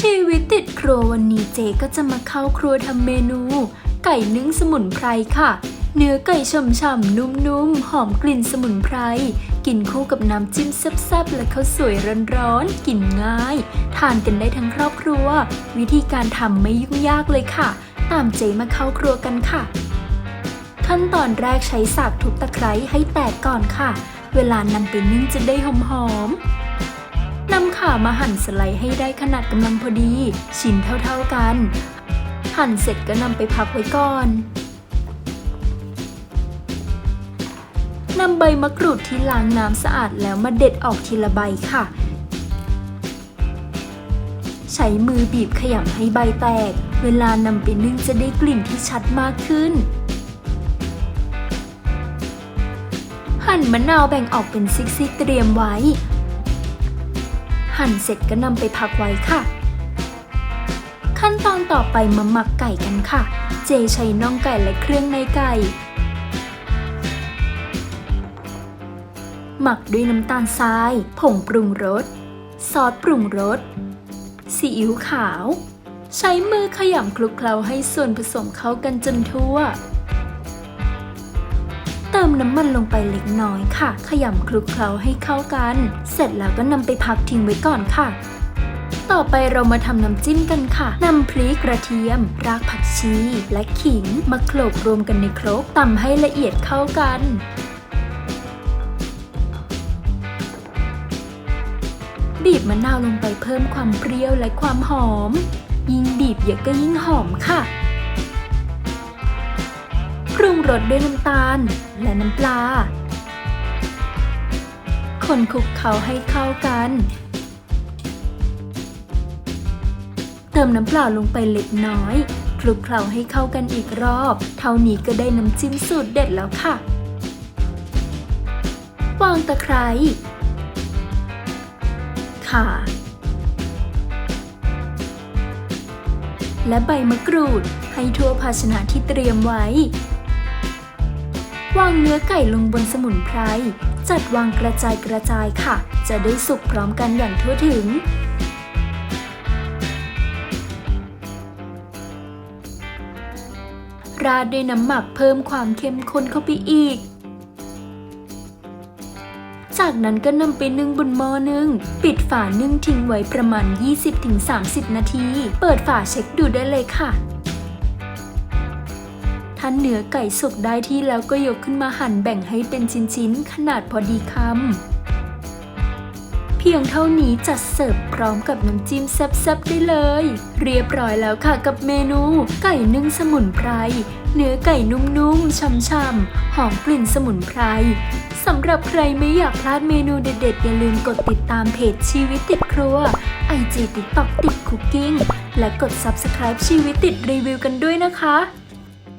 ชีวิตติดครัววันนี้เจก็จะมาเข้าครัวทำเมนู ไก่นึ่งสมุนไพรค่ะ เนื้อไก่ฉ่ำๆนุ่มๆ หอมกลิ่นสมุนไพร กินคู่กับน้ำจิ้มแซ่บๆ และข้าวสวยร้อนๆ กินง่าย ทานกันได้ทั้งครอบครัว วิธีการทำไม่ยุ่งยากเลยค่ะ ตามเจมาเข้าครัวกันค่ะ ขั้นตอนแรกใช้สากทุบตะไคร้ให้แตกก่อนค่ะ เวลานำไปนึ่งจะได้หอมๆ นำข่ามาหั่นสไลด์ให้ได้ขนาดกำลังพอดี ชิ้นเท่าๆกัน หั่นเสร็จก็นำไปพักไว้ก่อนนำใบมะกรูดที่ล้างน้ำสะอาดแล้วมาเด็ดออกทีละใบค่ะ ใช้มือบีบขยำให้ใบแตก เวลานำไปนึ่งจะได้กลิ่นที่ชัดมากขึ้น หั่นมะนาวแบ่งออกเป็นซิกๆเตรียมไว้ หั่นเสร็จก็นำไปพักไว้ค่ะ ขั้นตอนต่อไปมาหมักไก่กันค่ะ เจใช้น่องไก่และเครื่องในไก่ หมักด้วยน้ำตาลทราย ผงปรุงรส ซอสปรุงรส ซีอิ๊วขาว ใช้มือขยำคลุกเคล้าให้ส่วนผสมเข้ากันจนทั่ว ติมน้ำมันลงไปเล็กน้อยค่ะ ขยำคลุกเคล้าให้เข้ากัน เสร็จแล้วก็นำไปพักทิ้งไว้ก่อนค่ะ ต่อไปเรามาทำน้ำจิ้มกันค่ะนำพริกกระเทียม รากผักชี และขิง มาโขลกรวมกันในครกตำให้ละเอียดเข้ากันบีบมะนาวลงไปเพิ่มความเปรี้ยวและความหอม ยิ่งบีบเยอะก็ยิ่งหอมค่ะ รุงรสด้วยน้ำตาลและน้ำปลา คนคลุกเคล้าให้เข้ากัน เติมน้ำเปล่าลงไปเล็กน้อยคลุกเคล้าให้เข้ากันอีกรอบ เท่านี้ก็ได้น้ำจิ้มสูตรเด็ดแล้วค่ะ วางตะไคร้ข่า และใบมะกรูดให้ทั่วภาชนะที่เตรียมไว้ วางเนื้อไก่ลงบนสมุนไพร จัดวางกระจายกระจายค่ะ จะได้สุกพร้อมกันอย่างทั่วถึง ราดด้วยน้ำหมักเพิ่มความเข้มข้นเข้าไปอีก จากนั้นก็นำไปนึ่งบนหม้อนึ่ง ปิดฝานึ่งทิ้งไว้ประมาณ 20-30 นาที เปิดฝาเช็คดูได้เลยค่ะ ถ้าเนื้อไก่สุกได้ที่แล้วก็ยกขึ้นมาหั่นแบ่งให้เป็นชิ้นๆ ขนาดพอดีคำ เพียงเท่านี้จัดเสิร์ฟพร้อมกับน้ำจิ้มแซ่บๆได้เลย เรียบร้อยแล้วค่ะกับเมนู ไก่นึ่งสมุนไพร เนื้อไก่นุ่มๆช่ำๆ หอมกลิ่นสมุนไพรสำหรับใครไม่อยากพลาดเมนูเด็ดๆ อย่าลืมกดติดตามเพจชีวิตติดครัว IG TikTok ติดคุกกิ้ง และกด Subscribe ชีวิตติดรีวิวกันด้วยนะคะ